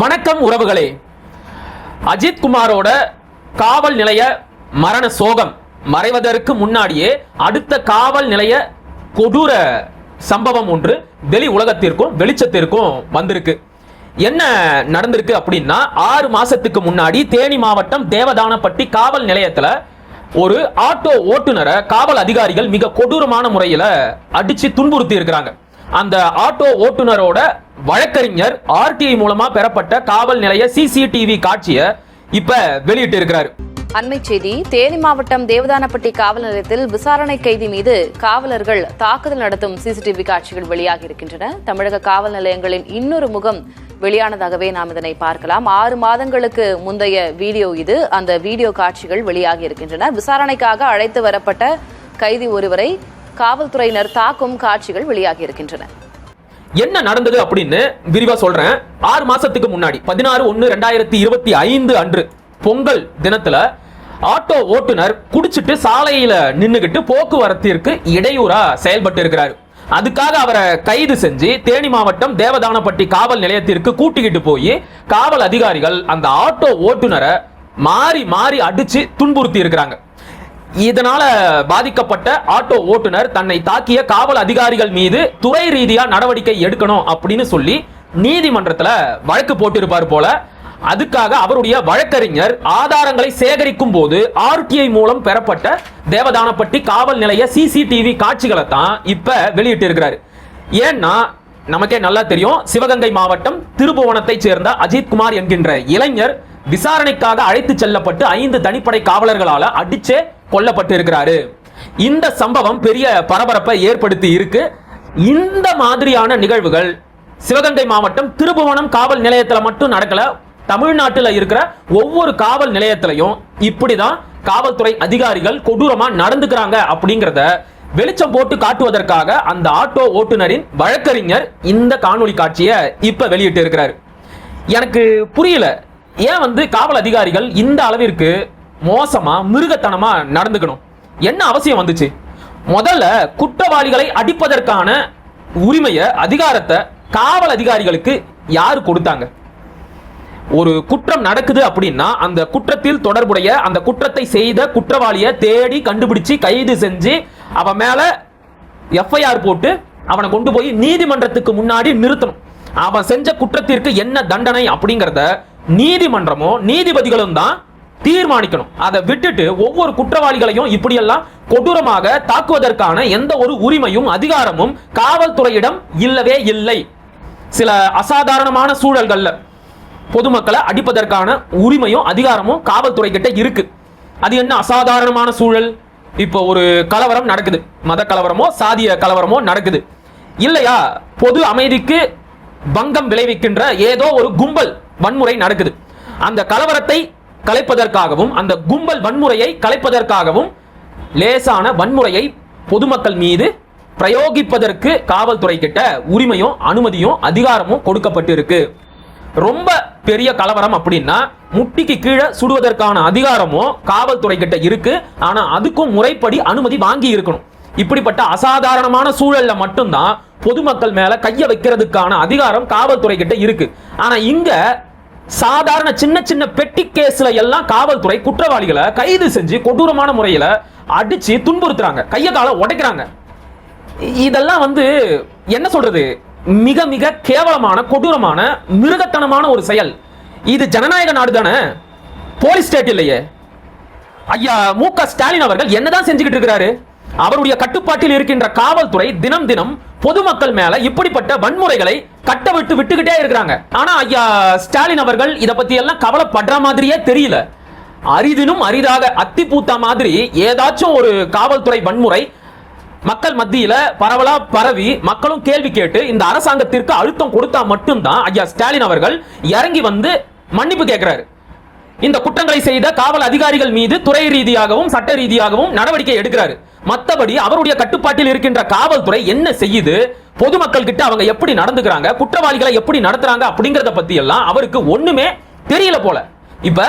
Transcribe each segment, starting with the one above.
வணக்கம் உறவுகளே. அஜித் குமாரோட காவல் நிலைய மரண சோகம் மறைவதற்கு முன்னாடியே அடுத்த காவல் நிலைய கொடூர சம்பவம் ஒன்று வெளி உலகத்திற்கும் வெளிச்சத்திற்கும் வந்திருக்கு. என்ன நடந்திருக்கு அப்படின்னா ஆறு மாசத்துக்கு முன்னாடி தேனி மாவட்டம் தேவதானப்பட்டி காவல் நிலையத்துல ஒரு ஆட்டோ ஓட்டுநரை காவல் அதிகாரிகள் மிக கொடூரமான முறையில அடிச்சு துன்புறுத்தி இருக்கிறாங்க அந்த ஆட்டோ ஓட்டுநரோட வழக்கறிஞர் ஆர்டிஐ மூலமா பெறப்பட்ட காவல் நிலைய சிசிடிவி காட்சியை இப்ப வெளியிட்டு இருக்கிறாரு அண்மை செய்தி தேனி மாவட்டம் தேவதானப்பட்டி காவல் நிலையத்தில் விசாரணை கைதி மீது காவலர்கள் தாக்குதல் நடத்தும் சிசிடிவி காட்சிகள் வெளியாகி இருக்கின்றன. தமிழக காவல் நிலையங்களின் இன்னொரு முகம் வெளியானதாகவே நாம் இதனை பார்க்கலாம். ஆறு மாதங்களுக்கு முந்தைய வீடியோ இது. அந்த வீடியோ காட்சிகள் வெளியாகி இருக்கின்றன. விசாரணைக்காக அழைத்து வரப்பட்ட கைதி ஒருவரை காவல்துறையினர் தாக்கும் காட்சிகள் வெளியாகி இருக்கின்றன. என்ன நடந்தது அப்படின்னு விரிவா சொல்றேன். ஆறு மாசத்துக்கு முன்னாடி பதினாறு ஒன்னு ரெண்டாயிரத்தி இருபத்தி ஐந்து அன்று பொங்கல் தினத்துல ஆட்டோ ஓட்டுநர் குடிச்சிட்டு சாலையில நின்னுகிட்டு போக்குவரத்திற்கு இடையூறா செயல்பட்டு இருக்கிறாரு. அதுக்காக அவரை கைது செஞ்சு தேனி மாவட்டம் தேவதானப்பட்டி காவல் நிலையத்திற்கு கூட்டிக்கிட்டு போய் காவல் அதிகாரிகள் அந்த ஆட்டோ ஓட்டுநரை மாறி மாறி அடிச்சு துன்புறுத்தி இருக்கிறாங்க. இதனால பாதிக்கப்பட்ட ஆட்டோ ஓட்டுநர் தன்னை தாக்கிய காவல் அதிகாரிகள் மீது துறை ரீதியா நடவடிக்கை எடுக்கணும் அப்படின்னு சொல்லி நீதிமன்றத்துல வழக்கு போட்டிருப்பார் போல. அதுக்காக அவருடைய வழக்கறிஞர் ஆதாரங்களை சேகரிக்கும் போது ஆர்டிஐ மூலம் பெறப்பட்ட தேவதானப்பட்டி காவல் நிலைய சிசிடிவி காட்சிகளை தான் இப்ப வெளியிட்டு இருக்கிறாரு ஏன்னா நமக்கே நல்லா தெரியும் சிவகங்கை மாவட்டம் திருபுவனத்தை சேர்ந்த அஜித் குமார் என்கின்ற இளைஞர் விசாரணைக்காக அழைத்து செல்லப்பட்டு ஐந்து தனிப்படை காவலர்களால அடிச்சே கொல்லப்பட்டிருக்கிறாரு. இந்த சம்பவம் பெரிய பரபரப்பை ஏற்படுத்தி இருக்கு. இந்த மாதிரியான நிகழ்வுகள் சிவகங்கை மாவட்டம் திருபுவனம் காவல் நிலையத்தில் மட்டும் நடக்கல. தமிழ்நாட்டில் இருக்கிற ஒவ்வொரு காவல் நிலையத்திலையும் இப்படிதான் காவல்துறை அதிகாரிகள் கொடூரமா நடந்துக்கிறாங்க அப்படிங்கிறத வெளிச்சம் போட்டு காட்டுவதற்காக அந்த ஆட்டோ ஓட்டுநரின் வழக்கறிஞர் இந்த காணொலி காட்சியை இப்ப வெளியிட்டு இருக்கிறார் எனக்கு புரியல. ஏன் வந்து காவல் அதிகாரிகள் இந்த அளவிற்கு மோசமா மிருகத்தனமா நடந்துக்கணும். என்ன அவசியம் வந்துச்சு? முதல்ல குற்றவாளிகளை அடிப்பதற்கான உரிமையை அதிகாரத்தை காவல் அதிகாரிகளுக்கு யார் கொடுத்தாங்க? ஒரு குற்றம் நடக்குது அப்படின்னா அந்த குற்றத்தில் தொடர்புடைய அந்த குற்றத்தை செய்த குற்றவாளியை தேடி கண்டுபிடிச்சு கைது செஞ்சு அவன் மேல எஃப்ஐஆர் போட்டு அவனை கொண்டு போய் நீதிமன்றத்துக்கு முன்னாடி நிறுத்தணும். அவன் செஞ்ச குற்றத்திற்கு என்ன தண்டனை அப்படிங்கறத நீதிமன்றமும் நீதிபதிகளும் தான் தீர்மானிக்கணும். அதை விட்டுட்டு ஒவ்வொரு குற்றவாளிகளையும் இப்படியெல்லாம் கொடூரமாக தாக்குவதற்கான எந்த ஒரு உரிமையும் அதிகாரமும் காவல்துறையிடம் இல்லவே இல்லை. சில அசாதாரணமான சூழல்கள்ல பொதுமக்களை அடிப்பதற்கான உரிமையும் அதிகாரமும் காவல்துறை கிட்ட இருக்கு. அது என்ன அசாதாரணமான சூழல்? இப்போ ஒரு கலவரம் நடக்குது. மத கலவரமோ சாதிய கலவரமோ நடக்குது. இல்லையா? பொது அமைதிக்கு பங்கம் விளைவிக்கின்ற ஏதோ ஒரு கும்பல் வன்முறை நடக்குது. அந்த கலவரத்தை கலைப்பதற்காகவும் அந்த கும்பல் வன்முறையை கலைப்பதற்காகவும் லேசான வன்முறையை பொதுமக்கள் மீது பிரயோகிப்பதற்கு காவல்துறை கிட்ட உரிமையும் அனுமதியும் அதிகாரமும் கொடுக்கப்பட்டு இருக்கு ரொம்ப பெரிய கலவரம் அப்படின்னா முட்டிக்கு கீழே சுடுவதற்கான அதிகாரமும் காவல்துறை கிட்ட இருக்கு. ஆனா அதுக்கும் முறைப்படி அனுமதி வாங்கி இருக்கணும். இப்படிப்பட்ட அசாதாரணமான சூழல்ல மட்டும்தான் பொதுமக்கள் மேல கைய வைக்கிறதுக்கான அதிகாரம் காவல்துறை கிட்ட இருக்கு. ஆனா இங்க சாதாரண சின்ன சின்ன பெட்டி கேஸ்ல எல்லாம் காவல்துறை குற்றவாளிகளை கைது செஞ்சு கொடூரமான முறையில அடிச்சு துன்புறுத்துறாங்க. கைய காலை உடைக்கிறாங்க. இதெல்லாம் வந்து என்ன சொல்றது? மிக மிக கேவலமான கொடூரமான மிருகத்தனமான ஒரு செயல். இது ஜனநாயக நாடு தானே? போலீஸ் ஸ்டேட் இல்லையே. ஐயா மு க ஸ்டாலின் அவர்கள் என்னதான் செஞ்சுக்கிட்டு இருக்கிறாரு? அவருடைய கட்டுப்பாட்டில் இருக்கின்ற காவல்துறை தினம் தினம் பொதுமக்கள் மேல இப்படிப்பட்ட வன்முறைகளை கட்ட விட்டு விட்டுக்கிட்டே இருக்கிறாங்க. ஆனா ஐயா ஸ்டாலின் அவர்கள் இதை பத்தி எல்லாம் கவலைப்படுற மாதிரியே தெரியல. அரிதினும் அரிதாக அத்தி பூத்தா மாதிரி ஏதாச்சும் ஒரு காவல்துறை வன்முறை மக்கள் மத்தியில பரவலா பரவி மக்களும் கேள்வி கேட்டு இந்த அரசாங்கத்திற்கு அழுத்தம் கொடுத்தா மட்டும்தான் ஐயா ஸ்டாலின் அவர்கள் இறங்கி வந்து மன்னிப்பு கேட்கிறாரு. இந்த குற்றங்களை செய்த காவல் அதிகாரிகள் மீது துறை ரீதியாகவும் சட்ட ரீதியாகவும் நடவடிக்கை எடுக்கிறாரு. மற்றபடி அவருடைய கட்டுப்பாட்டில் இருக்கின்ற காவல்துறை என்ன செய்யுது? பொதுமக்கள் கிட்ட அவங்க எப்படி நடந்துக்கிறாங்க? குற்றவாளிகளை எப்படி நடத்துறாங்க? அப்படிங்கறத பத்தி எல்லாம் அவருக்கு ஒண்ணுமே தெரியல போல. இப்ப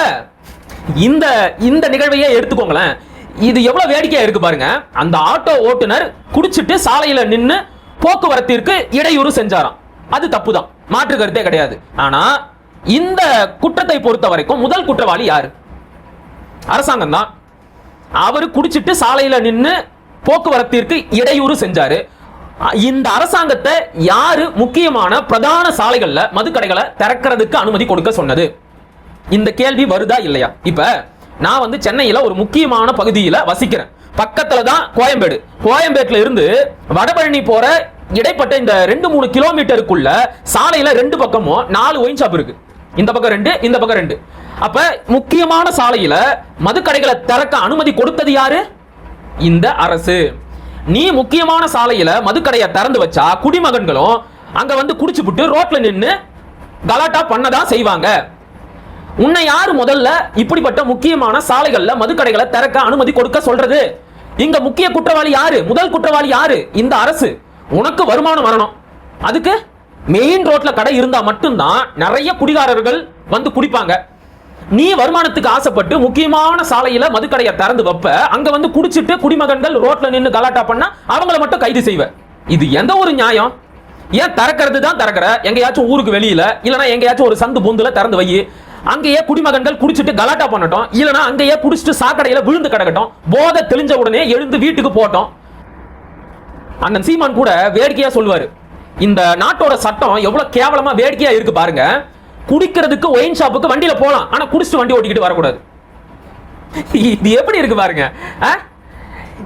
இந்த இந்த நிகழ்வையே எடுத்துக்கோங்களேன். இது எவ்வளவு வேடிக்கையா இருக்கு பாருங்க. அந்த ஆட்டோ ஓட்டுநர் குடிச்சிட்டு சாலையில நின்னு போக்குவரத்திற்கு இடையூறு செஞ்சாராம். அது தப்புதான். மாற்று கருத்தே கிடையாது. ஆனா இந்த குற்றத்தை பொறுத்த வரைக்கும் முதல் குற்றவாளி யாரு? அரசாங்கம் தான். அவர் குடிச்சிட்டு சாலையில நின்று போக்குவரத்திற்கு இடையூறு செஞ்சாரு. இந்த அரசாங்கத்தை யாரு முக்கியமான பிரதான சாலைகள்ல மதுக்கடைகளை திறக்கிறதுக்கு அனுமதி கொடுக்க சொன்னது? இந்த கேள்வி வருதா இல்லையா? இப்ப நான் வந்து சென்னையில ஒரு முக்கியமான பகுதியில வசிக்கிறேன். பக்கத்துல தான் கோயம்பேடு. கோயம்பேட்டுல இருந்து வடபழனி போற இடைப்பட்ட இந்த ரெண்டு மூணு கிலோமீட்டருக்குள்ள சாலையில ரெண்டு பக்கமும் நாலு ஒயின் ஷாப் இருக்கு. இந்த பக்கம் ரெண்டு இந்த பக்கம் ரெண்டு. அப்ப முக்கியமான சாலையில மதுக்கடைகளை திறக்க அனுமதி கொடுத்தது யாரு? இந்த அரசு. நீ முக்கியமான சாலையில மதுக்கடையை திறந்து வச்சா குடிமகன்களும் அங்க வந்து குடிச்சுப்புட்டு ரோட்ல நின்று கலாட்டா பண்ணதான் செய்வாங்க. உன்னை யாரு முதல்ல இப்படிப்பட்ட முக்கியமான சாலைகள்ல மதுக்கடைகளை திறக்க அனுமதி கொடுக்க சொல்றது? இங்க முக்கிய குற்றவாளி யாரு? முதல் குற்றவாளி யாரு? இந்த அரசு. உனக்கு வருமானம் வரணும். அதுக்கு மெயின் ரோட்ல கடை இருந்தா மட்டும்தான் நிறைய குடிகாரர்கள் வந்து குடிப்பாங்க. நீ வருமானத்துக்கு ஆசைப்பட்டு முக்கியமான சாலையில மதுக்கடையை திறந்து வைப்ப. அங்க வந்து குடிச்சிட்டு குடிமகன்கள் ரோட்ல நின்று கலாட்டா பண்ணா அவங்கள மட்டும் கைது செய்வ. இது எந்த ஒரு நியாயம்? ஏன் திறக்கிறது தான் திறக்கிற? எங்கேயாச்சும் ஊருக்கு வெளியில இல்லைன்னா எங்கேயாச்சும் ஒரு சந்து பூந்துல திறந்து வை. அங்கேயே குடிமகன்கள் குடிச்சிட்டு கலாட்டா பண்ணட்டும். இல்லைன்னா அங்கேயே குடிச்சிட்டு சாக்கடையில விழுந்து கிடக்கட்டும். போதை தெளிஞ்ச உடனே எழுந்து வீட்டுக்கு போட்டோம் அண்ணன் சீமான் கூட வேடிக்கையா சொல்லுவாரு. இந்த நாட்டோட சட்டம் எவ்வளவு கேவலமா வேடிக்கையா இருக்கு பாருங்க. குடிக்கிறதுக்கு ஒயின் ஷாப்புக்கு வண்டியில போகலாம் ஆனா குடிச்சிட்டு வண்டி ஓட்டிக்கிட்டு வரக்கூடாது. இது எப்படி இருக்கு பாருங்க. ஆ?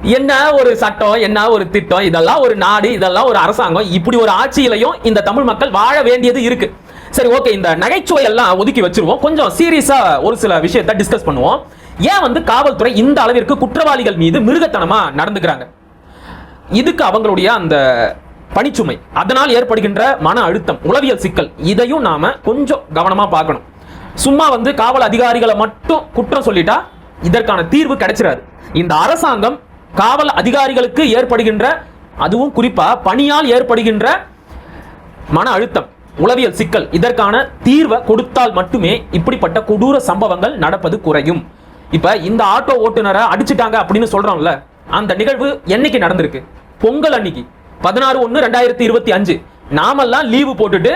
என்ன ஒரு சட்டம் என்ன ஒரு திட்டம் இதெல்லாம் ஒரு நாடு இதெல்லாம் ஒரு அரசாங்கம் இப்படி ஒரு ஆட்சியிலையும் இந்த தமிழ் மக்கள் வாழ வேண்டியது இருக்கு. சரி ஓகே இந்த நகைச்சுவை எல்லாம் ஒதுக்கி வச்சிருவோம். கொஞ்சம் சீரியஸா ஒரு சில விஷயத்தை டிஸ்கஸ் பண்ணுவோம். ஏன் வந்து காவல்துறை இந்த அளவிற்கு குற்றவாளிகள் மீது மிருகத்தனமா நடந்துக்கிறாங்க? இதுக்கு அவங்களுடைய அந்த பணிச்சுமை. அதனால் ஏற்படுகின்ற மன அழுத்தம் உளவியல் சிக்கல் இதையும் நாம கொஞ்சம் கவனமா பார்க்கணும். சும்மா வந்து காவல் அதிகாரிகளை மட்டும் குற்றம் சொல்லிட்டா இதற்கான தீர்வு கிடைச்சிடாது இந்த அரசாங்கம் காவல் அதிகாரிகளுக்கு ஏற்படுகின்ற அதுவும் குறிப்பா பணியால் ஏற்படுகின்ற மன அழுத்தம் உளவியல் சிக்கல் இதற்கான தீர்வை கொடுத்தால் மட்டுமே இப்படிப்பட்ட கொடூர சம்பவங்கள் நடப்பது குறையும். இப்ப இந்த ஆட்டோ ஓட்டுநரை அடிச்சிட்டாங்க அப்படின்னு சொல்றோம்ல அந்த நிகழ்வு என்னைக்கு நடந்திருக்கு? பொங்கல் அன்னைக்கு. பதினாறு ஒன்று ரெண்டாயிரத்தி இருபத்தி அஞ்சு. நாமெல்லாம் லீவு போட்டுட்டு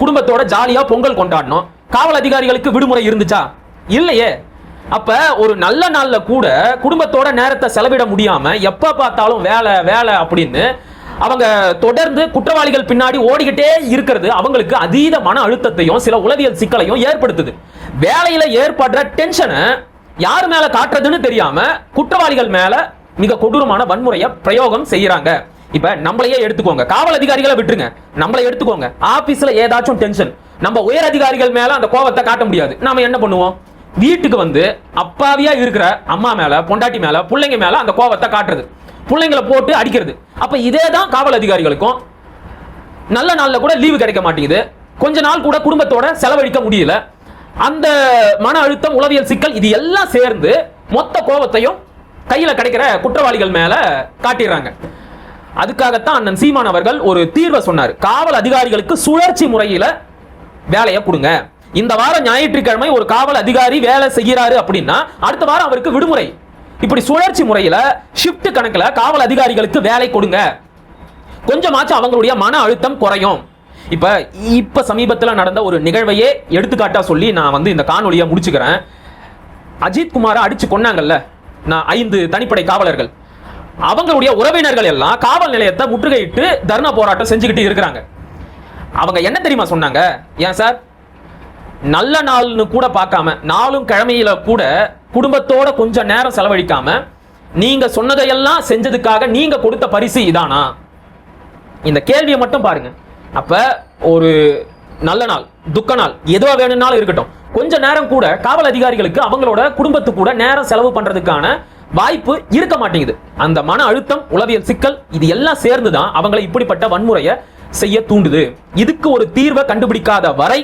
குடும்பத்தோட ஜாலியா பொங்கல் கொண்டாடினோம். காவல் அதிகாரிகளுக்கு விடுமுறை இருந்துச்சா? இல்லையே. அப்ப ஒரு நல்ல நாள்ல கூட குடும்பத்தோட நேரத்தை செலவிட முடியாம எப்ப பார்த்தாலும் வேலை வேலை அப்படின்னு அவங்க தொடர்ந்து குற்றவாளிகள் பின்னாடி ஓடிக்கிட்டே இருக்கிறது அவங்களுக்கு அதீத மன அழுத்தத்தையும் சில உளவியல் சிக்கலையும் ஏற்படுத்துது. வேலையில ஏற்படுற டென்ஷனை யார் மேல காட்டுறதுன்னு தெரியாம குற்றவாளிகள் மேல மிக கொடூரமான வன்முறையை பிரயோகம் செய்யறாங்க. இப்ப நம்மளையே எடுத்துக்கோங்க. காவல் அதிகாரிகளை விட்டுருங்க. நம்மளை எடுத்துக்கோங்க. ஆபீஸ்ல ஏதாச்சும் டென்ஷன் நம்ம உயர் அதிகாரிகள் மேல அந்த கோவத்தை காட்ட முடியாது. நாம என்ன பண்ணுவோம்? வீட்டுக்கு வந்து அப்பாவியா இருக்கிற அம்மா மேல பொண்டாட்டி மேல பிள்ளைங்க மேல அந்த கோவத்தை காட்டுறது. பிள்ளைங்களை போட்டு அடிக்கிறது. அப்ப இதே தான் காவல் அதிகாரிகளுக்கும் நல்ல நாள்ல கூட லீவு கிடைக்க மாட்டேங்குது. கொஞ்ச நாள் கூட குடும்பத்தோட செலவழிக்க முடியல. அந்த மன அழுத்தம் உளவியல் சிக்கல் இது எல்லாம் சேர்ந்து மொத்த கோபத்தையும் கையில கிடைக்கிற குற்றவாளிகள் மேல காட்டிடுறாங்க. அதுக்காகத்தான் அண்ணன் சீமான் அவர்கள் ஒரு தீர்வை சொன்னார். காவல் அதிகாரிகளுக்கு சுழற்சி முறையில வேலையை கொடுங்க. இந்த வாரம் ஞாயிற்றுக்கிழமை ஒரு காவல் அதிகாரி வேலை செய்கிறாரு அப்படின்னா அடுத்த வாரம் அவருக்கு விடுமுறை. இப்படி சுழற்சி முறையில ஷிப்ட் கணக்குல காவல் அதிகாரிகளுக்கு வேலை கொடுங்க. கொஞ்சமாச்சும் அவங்களுடைய மன அழுத்தம் குறையும். இப்ப இப்ப சமீபத்தில் நடந்த ஒரு நிகழ்வையே எடுத்துக்காட்டா சொல்லி நான் வந்து இந்த காணொலியை முடிச்சுக்கிறேன். அஜித் குமாரை அடிச்சு கொன்னாங்கல்ல? நான் ஐந்து தனிப்படை காவலர்கள். அவங்களுடைய உறவினர்கள் எல்லாம் காவல் நிலையத்தை முற்றுகையிட்டு தர்ணா போராட்டம் செஞ்சுக்கிட்டு இருக்கிறாங்க. அவங்க என்ன தெரியுமா சொன்னாங்க? ஏன் சார்? நல்ல நாள்னு கூட பார்க்காம நாளும் கிழமையில கூட குடும்பத்தோட கொஞ்சம் நேரம் செலவழிக்காம நீங்க சொன்னதையெல்லாம் செஞ்சதுக்காக நீங்க கொடுத்த பரிசு இதானா? இந்த கேள்வியை மட்டும் பாருங்க. அப்ப ஒரு நல்ல நாள் துக்க நாள் எதுவா வேணும்னாலும் இருக்கட்டும். கொஞ்ச நேரம் கூட காவல் அதிகாரிகளுக்கு அவங்களோட குடும்பத்து கூட நேரம் செலவு பண்றதுக்கான வாய்ப்பு இருக்க மாட்டேங்குது. அந்த மன அழுத்தம் உளவியல் சிக்கல் இது எல்லாம் சேர்ந்து தான் அவங்களை இப்படிப்பட்ட வன்முறையை செய்ய தூண்டுது. இதுக்கு ஒரு தீர்வை கண்டுபிடிக்காத வரை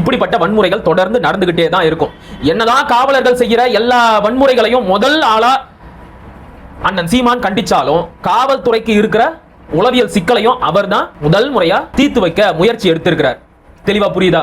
இப்படிப்பட்ட வன்முறைகள் தொடர்ந்து நடந்துகிட்டே தான் இருக்கும். என்னதான் காவலர்கள் செய்கிற எல்லா வன்முறைகளையும் முதல் ஆளா அண்ணன் சீமான் கண்டிச்சாலும் காவல்துறைக்கு இருக்கிற உளவியல் சிக்கலையும் அவர்தான் முதல் முறையா தீர்த்து வைக்க முயற்சி எடுத்திருக்கிறார். தெளிவா புரியுதா?